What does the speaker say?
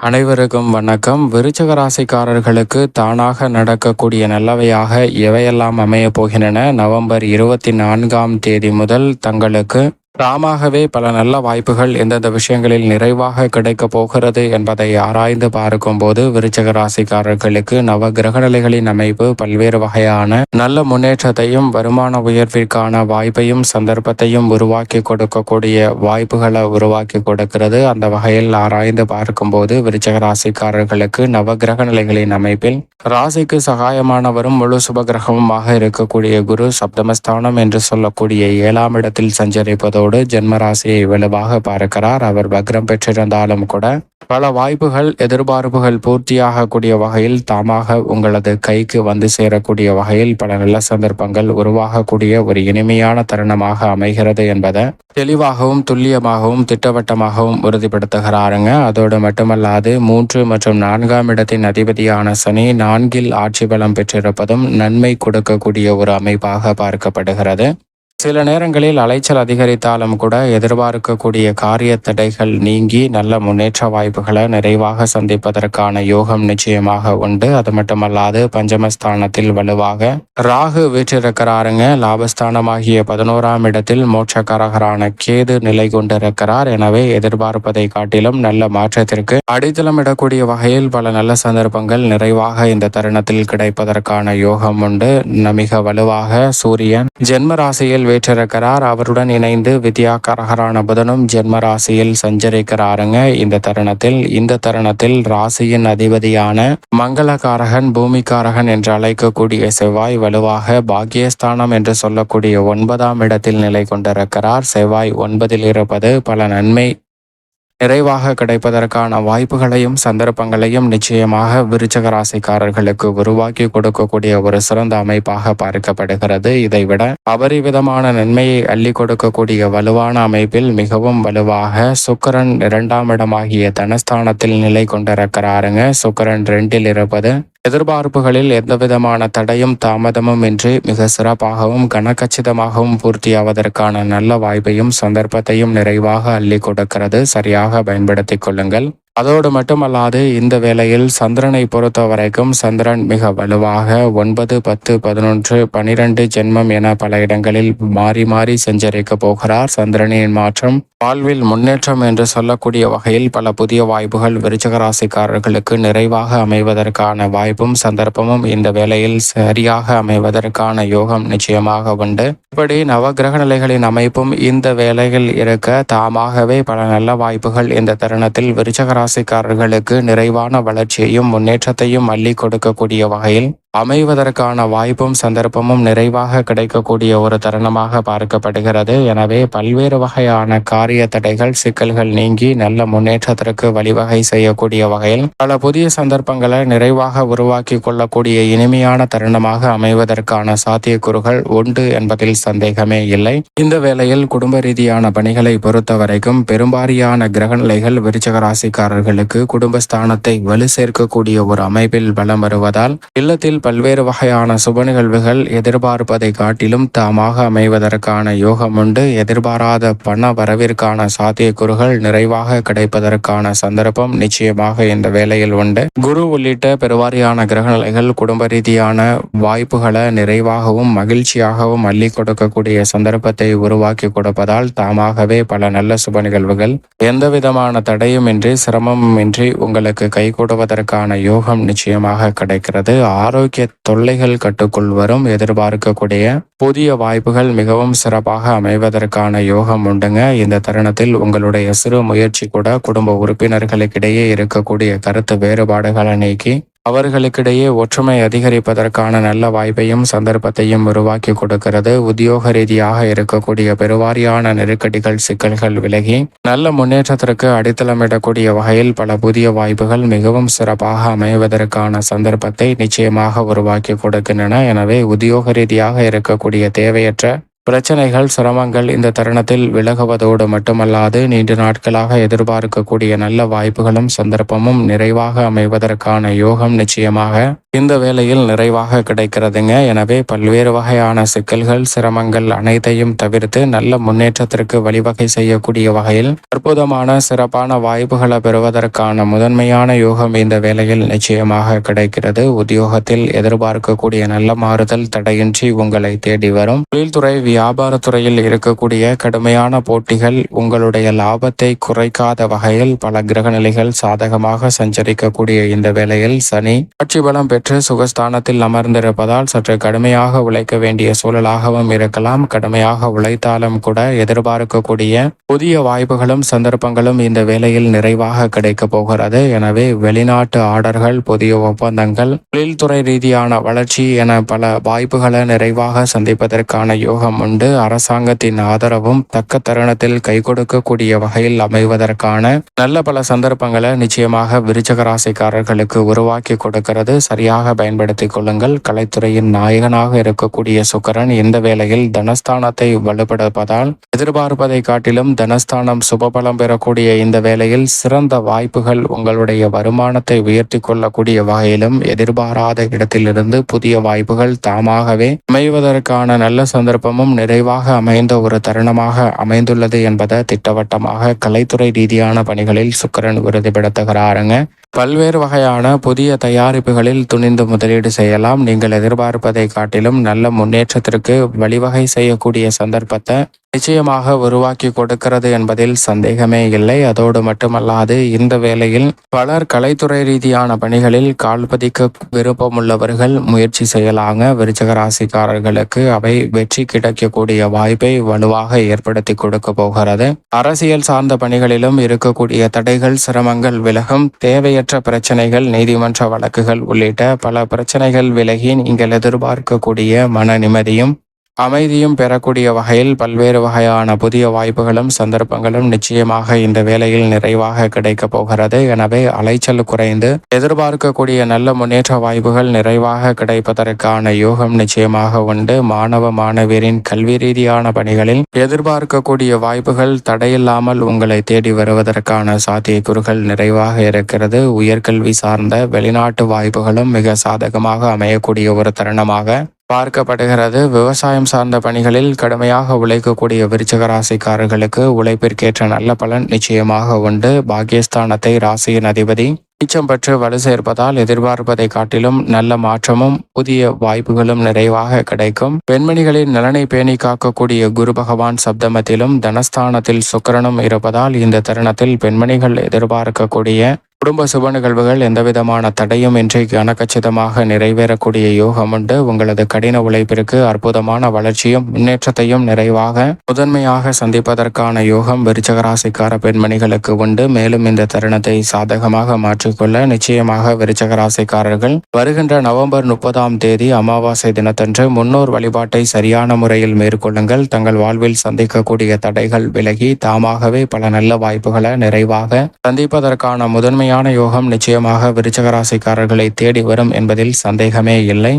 அனைவருக்கும் வணக்கம். விருச்சக ராசிக்காரர்களுக்கு தானாக நடக்கக்கூடிய நல்லவையாக எவையெல்லாம் அமையப் போகின்றன? நவம்பர் இருபத்தி நான்காம் தேதி முதல் தங்களுக்கு தாமாகவே பல நல்ல வாய்ப்புகள் எந்தெந்த விஷயங்களில் நிறைவாக கிடைக்கப் போகிறது என்பதை ஆராய்ந்து பார்க்கும்போது விருச்சக ராசிக்காரர்களுக்கு நவ கிரகநிலைகளின் அமைப்பு பல்வேறு வகையான நல்ல முன்னேற்றத்தையும் வருமான உயர்விற்கான வாய்ப்பையும் சந்தர்ப்பத்தையும் உருவாக்கி கொடுக்கக்கூடிய வாய்ப்புகளை உருவாக்கி கொடுக்கிறது. அந்த வகையில் ஆராய்ந்து பார்க்கும்போது விருச்சக ராசிக்காரர்களுக்கு நவ கிரகநிலைகளின் அமைப்பில் ராசிக்கு சகாயமானவரும் முழு சுபகிரகமுமாக இருக்கக்கூடிய குரு சப்தமஸ்தானம் என்று சொல்லக்கூடிய ஏழாம் இடத்தில் சஞ்சரிப்பதோடு ஜென்ம ஜென்மராசியை வலுவாக பார்க்கிறார். அவர் வக்ரம் பெற்றிருந்தாலும் கூட பல வாய்ப்புகள் எதிர்பார்ப்புகள் பூர்த்தியாகக்கூடிய வகையில் தாமாக உங்களது கைக்கு வந்து சேரக்கூடிய வகையில் பல நல்ல சந்தர்ப்பங்கள் உருவாகக்கூடிய ஒரு இனிமையான தருணமாக அமைகிறது என்பதை தெளிவாகவும் துல்லியமாகவும் திட்டவட்டமாகவும் உறுதிப்படுத்துகிறாருங்க. அதோடு மட்டுமல்லாது மூன்று மற்றும் நான்காம் இடத்தின் அதிபதியான சனி நான்கில் ஆட்சி பலம் பெற்றிருப்பதும் நன்மை கொடுக்கக்கூடிய ஒரு அமைப்பாக பார்க்கப்படுகிறது. சில நேரங்களில் அலைச்சல் அதிகரித்தாலும் கூட எதிர்பார்க்கக்கூடிய காரிய தடைகள் நீங்கி நல்ல முன்னேற்ற வாய்ப்புகளை நிறைவாக சந்திப்பதற்கான யோகம் நிச்சயமாக உண்டு. அது மட்டுமல்லாது பஞ்சமஸ்தானத்தில் வலுவாக ராகு வீற்றிருக்கிறாருங்க. லாபஸ்தானமாகிய பதினோராம் இடத்தில் மோட்சக்காரகரான கேது நிலை கொண்டிருக்கிறார். எனவே எதிர்பார்ப்பதை காட்டிலும் நல்ல மாற்றத்திற்கு அடித்தளமிடக்கூடிய வகையில் பல நல்ல சந்தர்ப்பங்கள் நிறைவாக இந்த தருணத்தில் கிடைப்பதற்கான யோகம் உண்டு. மிக வலுவாக சூரியன் ஜென்ம ராசியில் வீற்றிருக்கிறார் அவருடன் இணைந்து வித்யாகரகரான புதனும் ஜென்ம ராசியில் சஞ்சரிக்கிறாருங்க. இந்த தருணத்தில் இந்த தருணத்தில் ராசியின் அதிபதியான மங்களகாரகன் பூமிக்காரகன் என்று அழைக்கக்கூடிய செவ்வாய் வலுவாக பாக்கியஸ்தானம் என்று சொல்லக்கூடிய ஒன்பதாம் இடத்தில் நிலை கொண்டிருக்கிறார். செவ்வாய் ஒன்பதில் இருப்பது பல நன்மை நிறைவாக கிடைப்பதற்கான வாய்ப்புகளையும் சந்தர்ப்பங்களையும் நிச்சயமாக விருச்சக ராசிக்காரர்களுக்கு உருவாக்கி கொடுக்கக்கூடிய ஒரு சிறந்த அமைப்பாக பார்க்கப்படுகிறது. இதைவிட அபரிவிதமான நன்மையை அள்ளி கொடுக்கக்கூடிய வலுவான அமைப்பில் மிகவும் வலுவாக சுக்கரன் இரண்டாம் இடமாகிய தனஸ்தானத்தில் நிலை கொண்டிருக்கிறாருங்க. சுக்கரன் ரெண்டில் இருப்பது எதிர்பார்ப்புகளில் எந்தவிதமான தடையும் தாமதமும் இன்றி மிக சிறப்பாகவும் கனக்கச்சிதமாகவும் பூர்த்தியாவதற்கான நல்ல வாய்ப்பையும் சந்தர்ப்பத்தையும் நிறைவாக அள்ளி கொடுக்கிறது. சரியாக பயன்படுத்திக் கொள்ளுங்கள். அதோடு மட்டுமல்லாது இந்த வேளையில் சந்திரனை பொறுத்த வரைக்கும் சந்திரன் மிக வலுவாக ஒன்பது பத்து பதினொன்று பனிரெண்டு ஜென்மம் என பல இடங்களில் மாறி மாறி செஞ்சரிக்கப் போகிறார். சந்திரனின் மாற்றம் வாழ்வில் முன்னேற்றம் என்று சொல்லக்கூடிய வகையில் பல புதிய வாய்ப்புகள் விருச்சக ராசிக்காரர்களுக்கு நிறைவாக அமைவதற்கான வாய்ப்பும் சந்தர்ப்பமும் இந்த வேளையில் சரியாக அமைவதற்கான யோகம் நிச்சயமாக உண்டு. இப்படி நவகிரக நிலைகளின் அமைப்பும் இந்த வேளையில் இருக்க தாமாகவே பல நல்ல வாய்ப்புகள் இந்த தருணத்தில் விருச்சக ராசிக்காரர்களுக்கு நிறைவான வளர்ச்சியையும் முன்னேற்றத்தையும் அள்ளி கொடுக்கக்கூடிய வகையில் அமைவதற்கான வாய்ப்பும் சந்தர்ப்பமும் நிறைவாக கிடைக்கக்கூடிய ஒரு தருணமாக பார்க்கப்படுகிறது. எனவே பல்வேறு வகையான காரிய தடைகள் சிக்கல்கள் நீங்கி நல்ல முன்னேற்றத்திற்கு வழிவகை செய்யக்கூடிய வகையில் பல புதிய சந்தர்ப்பங்களை நிறைவாக உருவாக்கி கொள்ளக்கூடிய இனிமையான தருணமாக அமைவதற்கான சாத்தியக்கூறுகள் உண்டு என்பதில் சந்தேகமே இல்லை. இந்த வேளையில் குடும்ப ரீதியான பணிகளை பொறுத்த வரைக்கும் பெரும்பாரியான கிரகநிலைகள் விருச்சக ராசிக்காரர்களுக்கு குடும்பஸ்தானத்தை வலு சேர்க்கக்கூடிய ஒரு அமைப்பில் பலம் வருவதால் இல்லத்தில் பல்வேறு வகையான சுப நிகழ்வுகள் எதிர்பார்ப்பதை காட்டிலும் தாமாக அமைவதற்கான யோகம் உண்டு. எதிர்பாராத பண வரவிற்கான சாத்தியக்கூறுகள் நிறைவாக கிடைப்பதற்கான சந்தர்ப்பம் நிச்சயமாக இந்த வேளையில் உண்டு. குரு உள்ளிட்ட பெருவாரியான கிரகநிலைகள் குடும்ப ரீதியான வாய்ப்புகளை நிறைவாகவும் மகிழ்ச்சியாகவும் அள்ளி கொடுக்கக்கூடிய சந்தர்ப்பத்தை உருவாக்கி கொடுப்பதால் தாமாகவே பல நல்ல சுப நிகழ்வுகள் எந்த விதமான தடையுமின்றி சிரமமின்றி உங்களுக்கு கைகூடுவதற்கான யோகம் நிச்சயமாக கிடைக்கிறது. ஆரோக்கிய தொல்லைகள் கட்டுக்குள் வரும். எதிர்பார்க்கக்கூடிய புதிய வாய்ப்புகள் மிகவும் சிறப்பாக அமைவதற்கான யோகம் உண்டுங்க. இந்த தருணத்தில் உங்களுடைய சிறு முயற்சி கூட குடும்ப உறுப்பினர்களுக்கிடையே இருக்கக்கூடிய கருத்து வேறுபாடுகளை நீக்கி அவர்களுக்கிடையே ஒற்றுமை அதிகரிப்பதற்கான நல்ல வாய்ப்பையும் சந்தர்ப்பத்தையும் உருவாக்கி கொடுக்கிறது. உத்தியோக ரீதியாக இருக்கக்கூடிய பெருவாரியான நெருக்கடிகள் சிக்கல்கள் விலகி நல்ல முன்னேற்றத்திற்கு அடித்தளமிடக்கூடிய வகையில் பல புதிய வாய்ப்புகள் மிகவும் சிறப்பாக அமைவதற்கான சந்தர்ப்பத்தை நிச்சயமாக உருவாக்கி கொடுக்கின்றன. எனவே உத்தியோக ரீதியாக இருக்கக்கூடிய தேவையற்ற பிரச்சனைகள் சிரமங்கள் இந்த தருணத்தில் விலகுவதோடு மட்டுமல்லாது நீண்ட நாட்களாக எதிர்பார்க்கக்கூடிய நல்ல வாய்ப்புகளும் சந்தர்ப்பமும் நிறைவாக அமைவதற்கான யோகம் நிச்சயமாக இந்த வேளையில் நிறைவாக கிடைக்கிறதுங்க. எனவே பல்வேறு வகையான சிக்கல்கள் சிரமங்கள் அனைத்தையும் தவிர்த்து நல்ல முன்னேற்றத்திற்கு வழிவகை செய்யக்கூடிய வகையில் அற்புதமான சிறப்பான வாய்ப்புகளை பெறுவதற்கான முதன்மையான யோகம் இந்த வேளையில் நிச்சயமாக கிடைக்கிறது. உத்தியோகத்தில் எதிர்பார்க்கக்கூடிய நல்ல மாறுதல் தடையின்றி உங்களை தேடி வரும். தொழில்துறை வியாபாரத்துறையில் இருக்கக்கூடிய கடுமையான போட்டிகள் உங்களுடைய லாபத்தை குறைக்காத வகையில் பல கிரக நிலைகள் சாதகமாக சஞ்சரிக்கக்கூடிய இந்த வேளையில் சனி ஆட்சி பலம் பெற்று சுகஸ்தானத்தில் அமர்ந்திருப்பதால் சற்று கடுமையாக உழைக்க வேண்டிய சூழலாகவும் இருக்கலாம். கடுமையாக உழைத்தாலும் கூட எதிர்பார்க்கக்கூடிய புதிய வாய்ப்புகளும் சந்தர்ப்பங்களும் இந்த வேளையில் நிறைவாக கிடைக்கப் போகிறது. எனவே வெளிநாட்டு ஆர்டர்கள் புதிய ஒப்பந்தங்கள் தொழில்துறை ரீதியான வளர்ச்சி என பல வாய்ப்புகளை நிறைவாக சந்திப்பதற்கான யோகம் கொண்டு அரசாங்கத்தின் ஆதரவும் தக்க தருணத்தில் கை கொடுக்கக்கூடிய வகையில் அமைவதற்கான நல்ல பல சந்தர்ப்பங்களை நிச்சயமாக விருச்சக ராசிக்காரர்களுக்கு உருவாக்கி கொடுக்கிறது. சரியாக பயன்படுத்திக் கொள்ளுங்கள். கலைத்துறையின் நாயகனாக இருக்கக்கூடிய சுக்கரன் இந்த வேளையில் தனஸ்தானத்தை வலுப்படுப்பதால் எதிர்பார்ப்பதை காட்டிலும் தனஸ்தானம் சுபபலம் பெறக்கூடிய இந்த வேளையில் சிறந்த வாய்ப்புகள் உங்களுடைய வருமானத்தை உயர்த்தி கொள்ளக்கூடிய வகையிலும் எதிர்பாராத இடத்திலிருந்து புதிய வாய்ப்புகள் தாமாகவே அமைவதற்கான நல்ல சந்தர்ப்பமும் நிறைவாக அமைந்த ஒரு தருணமாக அமைந்துள்ளது என்பதை திட்டவட்டமாக கலைத்துறை ரீதியான பணிகளில் சுக்கரன் உறுதிப்படுத்துகிறாருங்க. பல்வேறு வகையான புதிய தயாரிப்புகளில் துணிந்து முதலீடு செய்யலாம். நீங்கள் எதிர்பார்ப்பதை காட்டிலும் நல்ல முன்னேற்றத்திற்கு வழிவகை செய்யக்கூடிய சந்தர்ப்பத்தை நிச்சயமாக உருவாக்கி கொடுக்கிறது என்பதில் சந்தேகமே இல்லை. அதோடு மட்டுமல்லாது இந்த வேளையில் பலர் கலைத்துறை ரீதியான பணிகளில் கால்பதிக்க விருப்பமுள்ளவர்கள் முயற்சி செய்யலாங்க. விருச்சக ராசிக்காரர்களுக்கு அவை வெற்றி கிடைக்கக்கூடிய வாய்ப்பை வலுவாக ஏற்படுத்தி கொடுக்க போகிறது. அரசியல் சார்ந்த பணிகளிலும் இருக்கக்கூடிய தடைகள் சிரமங்கள் விலகும். தேவையற்ற பிரச்சனைகள் நீதிமன்ற வழக்குகள் உள்ளிட்ட பல பிரச்சனைகள் விலகி நீங்கள் எதிர்பார்க்கக்கூடிய மன நிம்மதியும் அமைதியும் பெறக்கூடிய வகையில் பல்வேறு வகையான புதிய வாய்ப்புகளும் சந்தர்ப்பங்களும் நிச்சயமாக இந்த வேலையில் நிறைவாக கிடைக்கப் போகிறது. எனவே அலைச்சல் குறைந்து எதிர்பார்க்கக்கூடிய நல்ல முன்னேற்ற வாய்ப்புகள் நிறைவாக கிடைப்பதற்கான யோகம் நிச்சயமாக உண்டு. மாணவ மாணவியரின் கல்வி ரீதியான பணிகளில் எதிர்பார்க்கக்கூடிய வாய்ப்புகள் தடையில்லாமல் உங்களை தேடி வருவதற்கான சாத்தியக்கூறுகள் நிறைவாக இருக்கிறது. உயர்கல்வி சார்ந்த வெளிநாட்டு வாய்ப்புகளும் மிக சாதகமாக அமையக்கூடிய ஒரு தருணமாக பார்க்கப்படுகிறது. விவசாயம் சார்ந்த பணிகளில் கடுமையாக உழைக்கக்கூடிய விருச்சக ராசிக்காரர்களுக்கு உழைப்பிற்கேற்ற நல்ல பலன் நிச்சயமாக உண்டு. பாகிஸ்தானத்தை ராசியின் அதிபதி உச்சம் பெற்று வலு சேர்ப்பதால் எதிர்பார்ப்பதை காட்டிலும் நல்ல மாற்றமும் புதிய வாய்ப்புகளும் நிறைவாக கிடைக்கும். பெண்மணிகளின் நலனை பேணி காக்கக்கூடிய குரு பகவான் சப்தமத்திலும் தனஸ்தானத்தில் சுக்கரனும் இருப்பதால் இந்த தருணத்தில் பெண்மணிகள் எதிர்பார்க்கக்கூடிய குடும்ப சுப நிகழ்வுகள் எந்தவிதமான தடையும் இன்றி கனக்கச்சிதமாக நிறைவேறக்கூடிய யோகம் உண்டு. உங்களது கடின உழைப்பிற்கு அற்புதமான வளர்ச்சியும் முன்னேற்றத்தையும் நிறைவாக முதன்மையாக சந்திப்பதற்கான யோகம் விருச்சகராசிக்கார பெண்மணிகளுக்கு உண்டு. மேலும் இந்த தருணத்தை சாதகமாக கொள்ள நிச்சயமாக விருச்சக ராசிக்காரர்கள் வருகின்ற நவம்பர் முப்பதாம் தேதி அமாவாசை தினத்தன்று முன்னோர் வழிபாட்டை சரியான முறையில் மேற்கொள்ளுங்கள். தங்கள் வாழ்வில் சந்திக்கக்கூடிய தடைகள் விலகி தாமாகவே பல நல்ல வாய்ப்புகளை நிறைவாக சந்திப்பதற்கான முதன்மையான யோகம் நிச்சயமாக விருச்சக ராசிக்காரர்களை தேடி வரும் என்பதில் சந்தேகமே இல்லை.